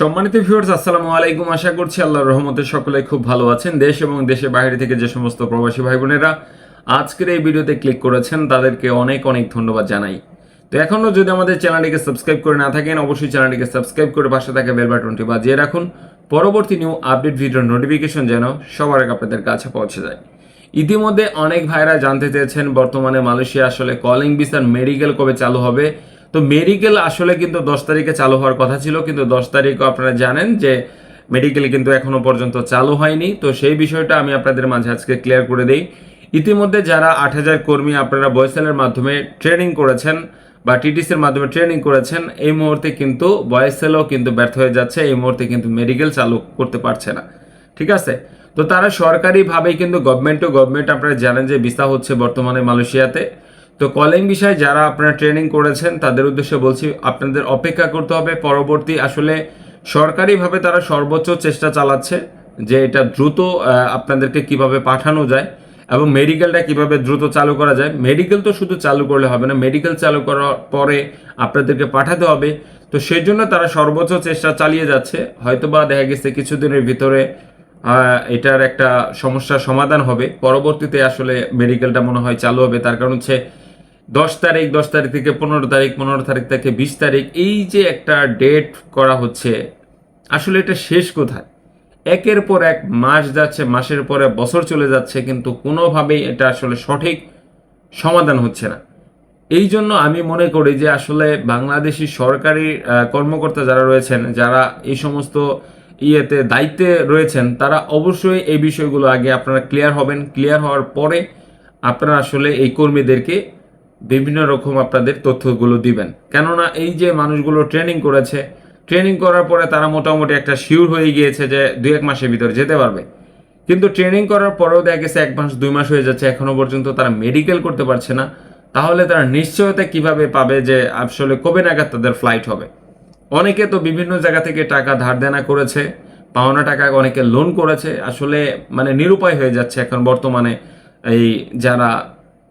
সম্মানিত ভিউয়ার্স আসসালামু আলাইকুম। আশা করছি আল্লাহর রহমতে সকলে খুব ভালো আছেন। দেশ এবং দেশের বাইরে থেকে যে সমস্ত প্রবাসী ভাই বোনেরা আজকের এই ভিডিওতে ক্লিক করেছেন, তাদেরকে অনেক অনেক ধন্যবাদ জানাই। তো এখনও যদি আমাদের চ্যানেলটিকে সাবস্ক্রাইব করে না থাকেন, অবশ্যই চ্যানেলটিকে সাবস্ক্রাইব করে পাশে থাকা বেল বাটনটি বাজিয়ে রাখুন। পরবর্তী নিউ আপডেট ভিডিওর নোটিফিকেশন যেন সবার আগে আপনাদের কাছে পৌঁছে যায়। ইতিমধ্যে অনেক ভাইরা জানতে চেয়েছেন, বর্তমানে মালয়েশিয়া আসলে কলিং ভিসার মেডিকেল কবে চালু হবে তো মেডিকেল আসলে কিন্তু দশ তারিখে চালু হওয়ার কথা ছিল, কিন্তু দশ তারিখও আপনারা জানেন যে মেডিকেল কিন্তু এখনও পর্যন্ত চালু হয়নি। তো সেই বিষয়টা আমি আপনাদের মাঝে আজকে ক্লিয়ার করে দিই। ইতিমধ্যে যারা আট হাজার কর্মী আপনারা বয়সেলের মাধ্যমে ট্রেনিং করেছেন বা টিটিসির মাধ্যমে ট্রেনিং করেছেন, এই মুহূর্তে কিন্তু বয়সেলও কিন্তু ব্যর্থ হয়ে যাচ্ছে, এই মুহূর্তে কিন্তু মেডিকেল চালু করতে পারছে না। ঠিক আছে? তো তারা সরকারিভাবেই কিন্তু গভর্নমেন্ট টু গভর্নমেন্ট আপনারা জানেন যে ভিসা হচ্ছে বর্তমানে মালয়েশিয়াতে। তো কলিং বিষয়ে যারা আপনারা ট্রেনিং করেছেন, তাদের উদ্দেশ্যে বলছি, আপনাদের অপেক্ষা করতে হবে। পরবর্তী আসলে সরকারিভাবে তারা সর্বোচ্চ চেষ্টা চালাচ্ছে যে এটা দ্রুত আপনাদেরকে কীভাবে পাঠানো যায় এবং মেডিকেলটা কীভাবে দ্রুত চালু করা যায়। মেডিকেল তো শুধু চালু করলে হবে না মেডিকেল চালু করার পরে আপনাদেরকে পাঠাতে হবে। তো সেই জন্য তারা সর্বোচ্চ চেষ্টা চালিয়ে যাচ্ছে। হয়তোবা দেখা গেছে কিছুদিনের ভিতরে এটার একটা সমস্যার সমাধান হবে। পরবর্তীতে আসলে মেডিকেলটা মনে হয় চালু হবে। তার কারণ হচ্ছে দশ তারিখ দশ তারিখ থেকে পনেরো তারিখ পনেরো তারিখ থেকে বিশ তারিখ, এই যে একটা ডেট করা হচ্ছে, আসলে এটা শেষ কোথায়? একের পর এক মাস যাচ্ছে, মাসের পরে বছর চলে যাচ্ছে, কিন্তু কোনোভাবেই এটা আসলে সঠিক সমাধান হচ্ছে না। এই জন্য আমি মনে করি যে আসলে বাংলাদেশি সরকারি কর্মকর্তা যারা রয়েছেন, যারা এই সমস্ত ইয়েতে দায়িত্বে রয়েছেন, তারা অবশ্যই এই বিষয়গুলো আগে আপনারা ক্লিয়ার হবেন। ক্লিয়ার হওয়ার পরে আপনারা আসলে এই কর্মীদেরকে বিভিন্ন রকম আপনাদের তথ্যগুলো দিবেন। কেননা এই যে মানুষগুলো ট্রেনিং করেছে ট্রেনিং করার পরে তারা মোটামুটি একটা শিওর হয়ে গিয়েছে যে দুই এক মাসের ভিতরে যেতে পারবে। কিন্তু ট্রেনিং করার পরেও দেখা গেছে এক মাস, দুই মাস হয়ে যাচ্ছে এখনও পর্যন্ত তারা মেডিকেল করতে পারছে না। তাহলে তারা নিশ্চয়তা কীভাবে পাবে যে আসলে কবে নাগাদ তাদের ফ্লাইট হবে? অনেকে তো বিভিন্ন জায়গা থেকে টাকা ধার দেনা করেছে, পাওনা টাকা অনেকে লোন করেছে, আসলে মানে নিরুপায় হয়ে যাচ্ছে এখন বর্তমানে এই যারা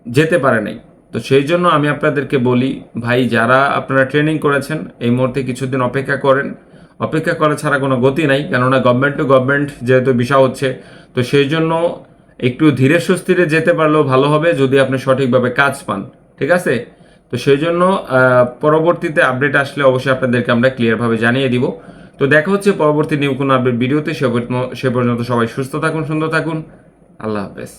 যেতে পারে নাই। তো সেই জন্য আমি আপনাদেরকে বলি, ভাই, যারা আপনারা ট্রেনিং করেছেন, এই মুহূর্তে কিছুদিন অপেক্ষা করেন। অপেক্ষা করা ছাড়া কোনো গতি নাই, কেননা গভর্নমেন্ট টু গভর্নমেন্ট যেহেতু বিষয় হচ্ছে, তো সেই জন্য একটু ধীরে সুস্থিরে যেতে পারলেও ভালো হবে যদি আপনি সঠিকভাবে কাজ পান, ঠিক আছে? তো সেই জন্য পরবর্তীতে আপডেট আসলে অবশ্যই আপনাদেরকে আমরা ক্লিয়ারভাবে জানিয়ে দিব। তো দেখা হচ্ছে পরবর্তী নিউ কোনো আপডেট ভিডিওতে, সে পর্যন্ত- সে পর্যন্ত সবাই সুস্থ থাকুন, সুন্দর থাকুন। আল্লাহ হাফেজ।